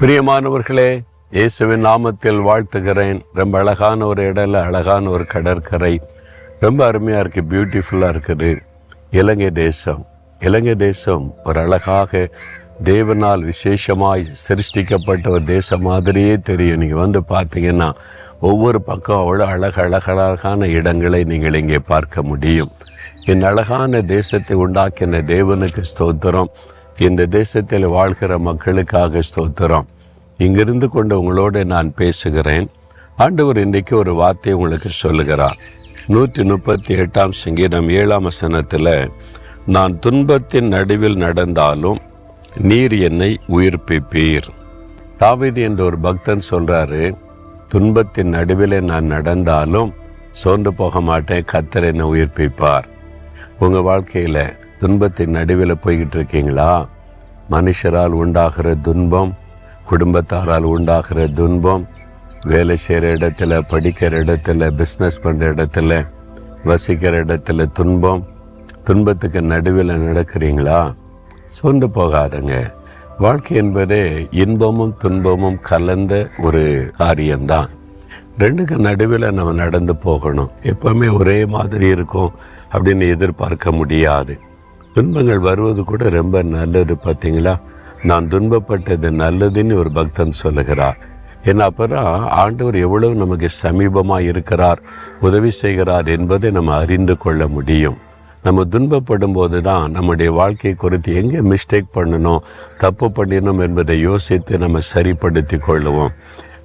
பிரியமானவர்களே இயேசுவின் நாமத்தில் வாழ்த்துகிறேன். ரொம்ப அழகான ஒரு இடம்ல அழகான ஒரு கடற்கரை. ரொம்ப அருமையாக இருக்குது பியூட்டிஃபுல்லாக இருக்குது. இலங்கை தேசம். இலங்கை தேசம் ஒரு அழகாக தேவனால் விசேஷமாய் சிருஷ்டிக்கப்பட்ட ஒரு தேசம் மாதிரியே தெரியும். நீங்கள் வந்து பார்த்தீங்கன்னா ஒவ்வொரு பக்கம் அவ்வளோ அழகழகழகான அழகழகான இடங்களை நீங்கள் இங்கே பார்க்க முடியும். என் அழகான தேசத்தை உண்டாக்கின தேவனுக்கு ஸ்தோத்திரம். இந்த தேசத்தில் வாழ்கிற மக்களுக்காக ஸ்தோத்திரம். இங்கிருந்து கொண்டு உங்களோடு நான் பேசுகிறேன். ஆண்டவர் இன்றைக்கு ஒரு வார்த்தை உங்களுக்கு சொல்லுகிறார். நூற்றி முப்பத்தி எட்டாம் சங்கீதம் ஏழாம் வசனத்தில் நான் துன்பத்தின் நடுவில் நடந்தாலும் நீர் என்னை உயிர்ப்பிப்பீர். தாவிதி என்ற ஒரு பக்தன் சொல்கிறாரு துன்பத்தின் நடுவில் நான் நடந்தாலும் சோர்ந்து போக மாட்டேன் கத்தர் என்னை உயிர்ப்பிப்பார். உங்கள் வாழ்க்கையில் துன்பத்தின் நடுவில் போய்கிட்டு இருக்கீங்களா மனுஷரால் உண்டாகிற துன்பம் குடும்பத்தாரால் உண்டாகிற துன்பம் வேலை செய்கிற இடத்துல படிக்கிற இடத்துல பிஸ்னஸ் பண்ணுற இடத்துல வசிக்கிற இடத்துல துன்பம் துன்பத்துக்கு நடுவில் நடக்கிறீங்களா? சோர்ந்து போகாதுங்க. வாழ்க்கை என்பதே இன்பமும் துன்பமும் கலந்த ஒரு காரியம்தான். ரெண்டுக்கு நடுவில் நம்ம நடந்து போகணும். எப்பவுமே ஒரே மாதிரி இருக்கும் அப்படின்னு எதிர்பார்க்க முடியாது. துன்பங்கள் வருவது கூட ரொம்ப நல்லது பார்த்தீங்களா நான் துன்பப்பட்டது நல்லதுன்னு ஒரு பக்தன் சொல்லுகிறார். ஏன்னா அப்புறம் ஆண்டவர் எவ்வளவு நமக்கு சமீபமாக இருக்கிறார் உதவி செய்கிறார் என்பதை நம்ம அறிந்து கொள்ள முடியும். நம்ம துன்பப்படும் போது தான் நம்முடைய வாழ்க்கை குறித்து எங்கே மிஸ்டேக் பண்ணணும் தப்பு பண்ணினோம் என்பதை யோசித்து நம்ம சரிப்படுத்தி கொள்ளுவோம்.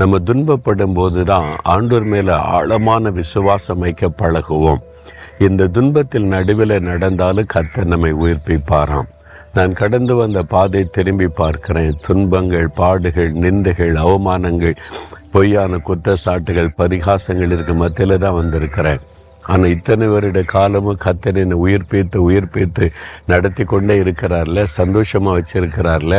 நம்ம துன்பப்படும் போது தான் ஆண்டோர் மேலே ஆழமான விசுவாசம் வைக்க பழகுவோம். இந்த துன்பத்தில் நடுவில் நடந்தாலும் கர்த்தர் நம்மை உயிர்ப்பிப்பாராம். நான் கடந்து வந்த பாதை திரும்பி பார்க்கிறேன். துன்பங்கள் பாடுகள் நிந்தைகள் அவமானங்கள் பொய்யான குற்றச்சாட்டுகள் பரிகாசங்கள் இருக்க மத்தியில் தான் வந்திருக்கிறேன். ஆனால் இத்தனை வருட காலமும் கத்தர் என்னை உயிர்ப்பித்து உயிர்ப்பித்து நடத்தி கொண்டே இருக்கிறார்ல சந்தோஷமாக வச்சிருக்கிறார்ல.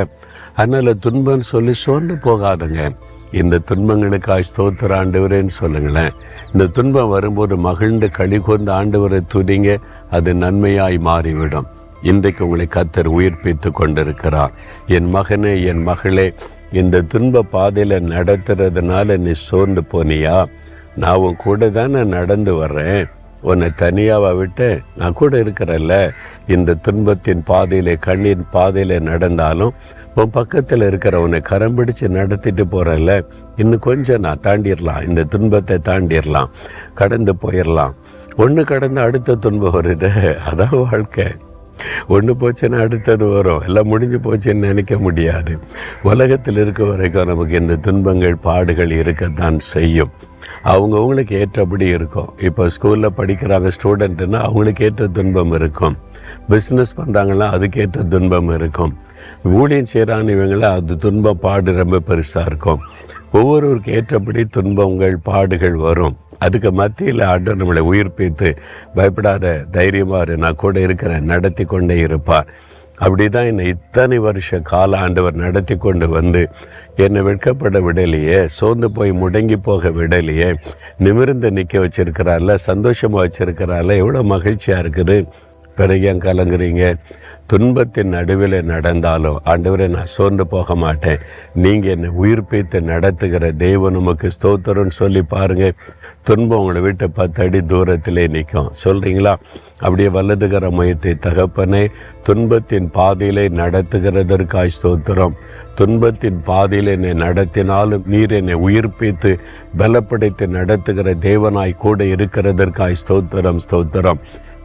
அதனால் துன்பம் சொல்லி சோர்ந்து போகாதுங்க. இந்த துன்பங்களுக்காய் ஸ்தோத்திர ஆண்டவரேன்னு சொல்லுங்களேன். இந்த துன்பம் வரும்போது மகிழ்ந்து களி ஆண்டவரை துதிங்க அது நன்மையாய் மாறிவிடும். இன்றைக்கு உங்களை கத்தர் உயிர்ப்பித்து கொண்டிருக்கிறார். என் மகனே என் மகளே இந்த துன்ப பாதையில் நடத்துறதுனால நீ சோர்ந்து போனியா? நான் உன் கூட தானே நடந்து வர்றேன். உன்னை தனியாவா விட்டேன். நான் கூட இருக்கிறல்ல இந்த துன்பத்தின் பாதையிலே கண்ணின் பாதையிலே நடந்தாலும் உன் பக்கத்தில் இருக்கிறவனை கரம் பிடிச்சு நடத்திட்டு போகிறல்ல இன்னும் கொஞ்சம் நான் தாண்டிடலாம் இந்த துன்பத்தை தாண்டிடலாம் கடந்து போயிடலாம் ஒன்று கடந்து அடுத்த துன்பம் வருது. அதான் வாழ்க்கை. ஒன்று போச்சுன்னா அடுத்தது வரும். எல்லாம் முடிஞ்சு போச்சுன்னு நினைக்க முடியாது. உலகத்தில் இருக்க வரைக்கும் நமக்கு இந்த துன்பங்கள் பாடுகள் இருக்கத்தான் செய்யும். அவங்கவுங்களுக்கு ஏற்றபடி இருக்கும். இப்போ ஸ்கூலில் படிக்கிறாங்க ஸ்டூடெண்ட்டுன்னா அவங்களுக்கு ஏற்ற துன்பம் இருக்கும். பிஸ்னஸ் பண்ணுறாங்கன்னா அதுக்கேற்ற துன்பம் இருக்கும். ஊழியம் செய்கிறாங்க இவங்கள அது துன்பம் பாடு ரொம்ப பெருசாக இருக்கும். ஒவ்வொருவருக்கு ஏற்றபடி துன்பங்கள் பாடுகள் வரும். அதுக்கு மத்தியில் ஆண்டவர் நம்மளை உயிர்ப்பித்து பயப்படாத தைரியமாக நான் கூட இருக்கிறேன். நடத்தி கொண்டே இருப்பார். அப்படி தான் என்னை இத்தனை வருஷ கால ஆண்டவர் நடத்தி கொண்டு வந்து என்னை வெட்கப்பட விடலையே சோர்ந்து போய் முடங்கி போக விடலையே நிமிர்ந்து நிற்க வச்சிருக்கிறார்ல சந்தோஷமாக வச்சிருக்கிறார்ல எவ்வளோ மகிழ்ச்சியாக இருக்குது. பிறகு ஏன் கலங்குறீங்க துன்பத்தின் நடுவில் நடந்தாலும் ஆண்டவரை நான் சோர்ந்து போக மாட்டேன். நீங்கள் என்னை உயிர்ப்பித்து நடத்துகிற தெய்வம் நமக்கு ஸ்தோத்திரம்னு சொல்லி பாருங்கள் துன்பம் உங்களை விட்டு பத்து அடி தூரத்திலே நிற்கும். சொல்கிறீங்களா அப்படியே வலதுகிற மையத்தை தகப்பனே துன்பத்தின் பாதையிலே நடத்துகிறதற்காய் ஸ்தோத்திரம். துன்பத்தின் பாதையில் என்னை நடத்தினாலும் நீர் என்னை உயிர்ப்பித்து பலப்படுத்தி நடத்துகிற தேவனாய் கூட இருக்கிறதற்காய் ஸ்தோத்திரம் ஸ்தோத்திரம்.